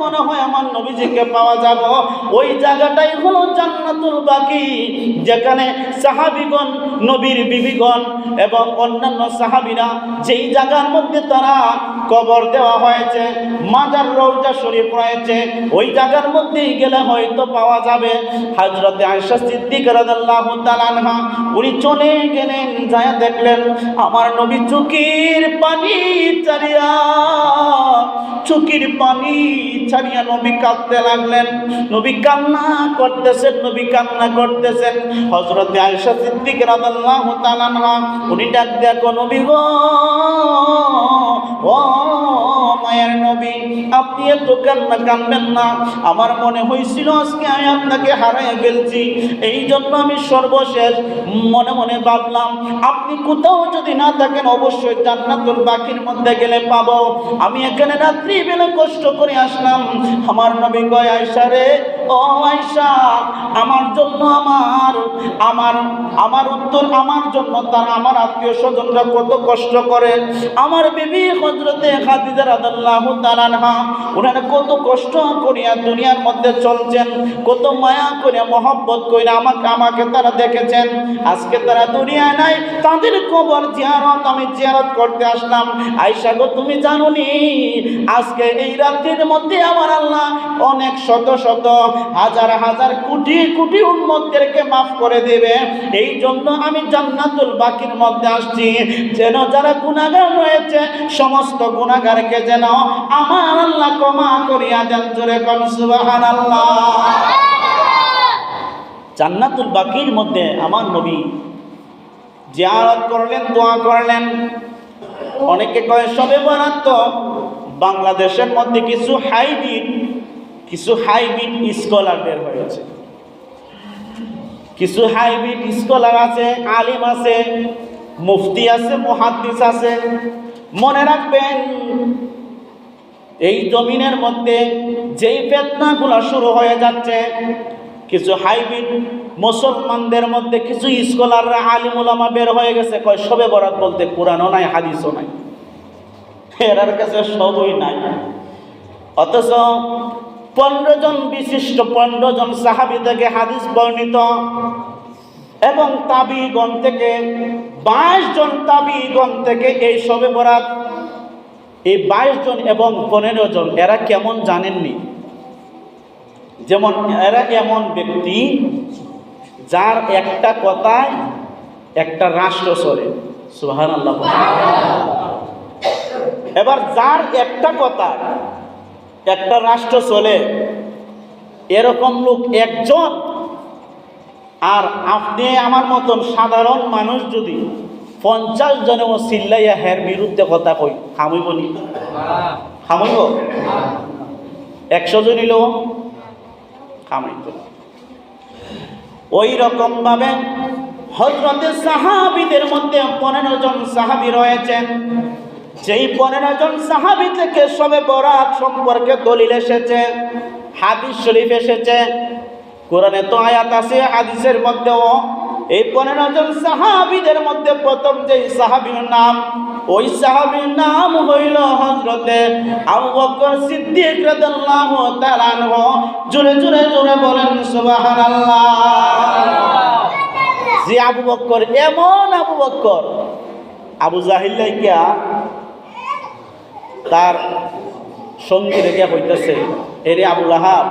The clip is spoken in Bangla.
মনে হয় আমার নবীজিকে পাওয়া যাব। ওই জায়গাটাই হলো জান্নাতুল বাকি, যেখানে সাহাবিগণ, নবীর বিবিগণ এবং অন্যান্য সাহাবিরা যেই জায়গার মধ্যে তারা কবর দেওয়া হয়েছে, মাজার রৌজা শরীফ রয়েছে, ওই জায়গার মধ্যেই গেলে হয়তো পাওয়া যাবে। হজরতে আয়সা সিদ্দিক রাদিয়াল্লাহু তাআলা আনহা, উনি চলে গেলেন, যায় দেখলেন, আমার নবী চুকির পানি চারিয়া চুকির পানি ছাড়িয়া নবী কাঁদতে লাগলেন। নবী কান্না করতেছেন, নবী কান্না করতেছেন। হজরতে আয়সা সিদ্দিক রাদাল্লাহ তাআলা আনহা, উনি ডাক দেখো নবী গো, ও মায়ের নবী। আপনি এত কান্না কানবেন না। আমার মনে হয়েছিল আজকে আমি আপনাকে হারাই ফেলছি। এই জন্য আমি সর্বশেষ মনে মনে ভাবলাম, আপনি কোথাও যদি না থাকেন অবশ্যই জান্নাতুল বাকির মধ্যে গেলে পাবো। আমি এখানে রাত্রি বেলা কষ্ট করে আসলাম। আমার নবী কয়, আয়সা রে ও আমার জন্য আমার আমার আমার উত্তর আমার জন্য, তার আমার আত্মীয় স্বজনরা কত কষ্ট করে। আমার বিবি হজরতে খাদিজা রাদিয়াল্লাহু তাআলা আনহা, ওনারা কত কষ্ট করিয়া দুনিয়ার মধ্যে চলছেন, কত মায়া করে মহব্বত করে আমাকে আমাকে তারা দেখেছেন। আজকে তারা দুনিয়ায় নাই, তাদের কবর জিয়ারত, আমি জিয়ারত করতে আসলাম। আয়সা গো, তুমি জানো নি আজকে এই রাত্রির মধ্যে আমার আল্লাহ অনেক শত শত হাজার হাজার কোটি কোটি উন্মতদেরকে মাফ করে দেবে। এই জন্য আমি জান্নাতুল বাকির মধ্যে আসছি। যেন যারা গুণাগার রয়েছে, সমস্ত গুণাগারকে যেন আমার আল্লাহ ক্ষমা করিয়া দেন জোরে কম সুবহানাল্লাহ। জান্নাতুল বাকির মধ্যে আমার নবী জিয়ারত করলেন, দোয়া করলেন। অনেকে কয়, সবে বরাত তো বাংলাদেশের মধ্যে কিছু হাইব্রিড কিছু হাইব্রিড স্কলার বের হয়েছে। কিছু হাইব্রিড স্কলার আছে, আলিম আছে, মুফতি আছে, মুহাদ্দিস আছে। মনে রাখবেন, এই জমিনের মধ্যে যেই ফেতনাগুলো শুরু হয়ে যাচ্ছে, কিছু হাইব্রিড মুসলমানদের মধ্যে কিছু স্কলাররা আলিম ওলামা বের হয়ে গেছে। কয় সবে বরাত বলতে কোরআনও নাই, হাদিসও নাই। এরার কাছে সবই নাই। অথচ পনেরো জন বিশিষ্ট, পনেরো জন সাহাবি থেকে হাদিস বর্ণিত এবং তাবিগণ থেকে বাইশ জন তাবিগণ থেকে এই সবে বরাত। এই বাইশ জন এবং পনেরো জন, এরা কেমন জানেননি? যেমন এরা এমন ব্যক্তি যার একটা কথায় একটা রাষ্ট্র চলে। সুহান এবার যার একটা কথা একটা রাষ্ট্র চলে, এরকম লোক একজন, আর আপনি আমার মতন সাধারণ মানুষ যদি পঞ্চাশ জনেও চিল্লাইয়া হের বিরুদ্ধে কথা কই হামইব নি? হামইব একশো জনিল খামাইত ওই রকম ভাবে হজরতে সাহাবিদের মধ্যে পনেরো জন সাহাবি রয়েছেন। যেই পনেরো জন সাহাবি থেকে সবে বরাত সম্পর্কে দলিল এসেছে, হাদিস শরীফ এসেছে, কোরআনে তো আয়াত আছে, হাদিসের মধ্যেও। এই পনেরো জন সাহাবিদের মধ্যে প্রথম যে সাহাবির নাম, ওই সাহাবির নাম হইল হজরতে আবু বকর সিদ্দিক রাদিয়াল্লাহু তাআলা জোরে জোরে জোরে বলেন, সুবহানাল্লাহ। যে আবু বকর, এমন আবু বকর, আবু জাহিল লাইকা তার সঙ্গী রেখে হইতেছে এরে আবুল লাহাব